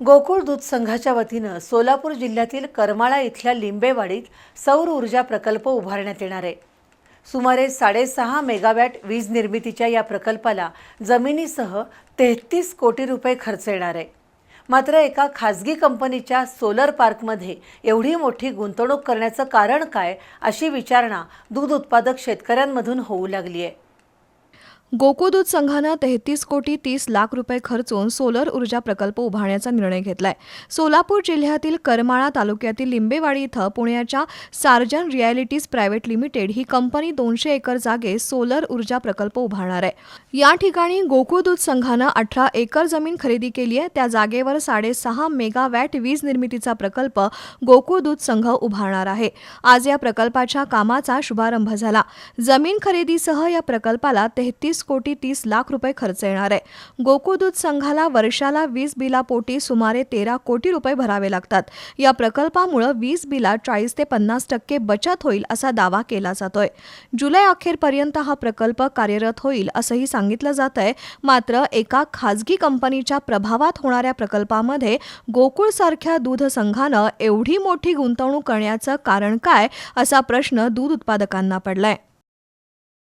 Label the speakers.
Speaker 1: गोकुळ दूध संघाच्या वतीनं सोलापूर जिल्ह्यातील करमाळा इथल्या लिंबेवाडीत सौर ऊर्जा प्रकल्प उभारण्यात येणार आहे. सुमारे साडेसहा मेगावॅट वीज निर्मितीच्या या प्रकल्पाला जमिनीसह तेहतीस कोटी रुपये खर्च येणार आहे. मात्र एका खाजगी कंपनीच्या सोलर पार्कमध्ये एवढी मोठी गुंतवणूक करण्याचं कारण काय अशी विचारणा दूध उत्पादक शेतकऱ्यांमधून होऊ लागली आहे.
Speaker 2: गोकुदूत संघानं तेहतीस कोटी तीस लाख रुपये खर्चून सोलर ऊर्जा प्रकल्प उभारण्याचा निर्णय घेतलाय. सोलापूर जिल्ह्यातील करमाळा तालुक्यातील लिंबेवाडी इथं पुण्याच्या सार्जन रियालिटीज प्रायव्हेट लिमिटेड ही कंपनी दोनशे एकर जागेत सोलर ऊर्जा प्रकल्प उभारणार आहे. या ठिकाणी गोकुळदूत संघानं अठरा एकर जमीन खरेदी केली आहे. त्या जागेवर साडेसहा मेगावॅट वीज निर्मितीचा प्रकल्प गोकुळदूत संघ उभारणार आहे. आज या प्रकल्पाच्या कामाचा शुभारंभ झाला. जमीन खरेदीसह या प्रकल्पाला तेहतीस कोटी तीस लाख रुपये खर्च येणार आहे. गोकुळदूत संघाला वर्षाला वीज बिलापोटी सुमारे तेरा कोटी रुपये भरावे लागतात. या प्रकल्पामुळे वीज बिलात चाळीस ते पन्नास टक्के बचत होईल असा दावा केला जातोय. जुलै अखेरपर्यंत हा प्रकल्प कार्यरत होईल असंही सांगितलं जात आहे मात्र एका खाजगी कंपनीच्या प्रभावात होणाऱ्या प्रकल्पामध्ये गोकुळसारख्या दूध संघानं एवढी मोठी गुंतवणूक करण्याचं कारण काय असा प्रश्न दूध उत्पादकांना पडलाय.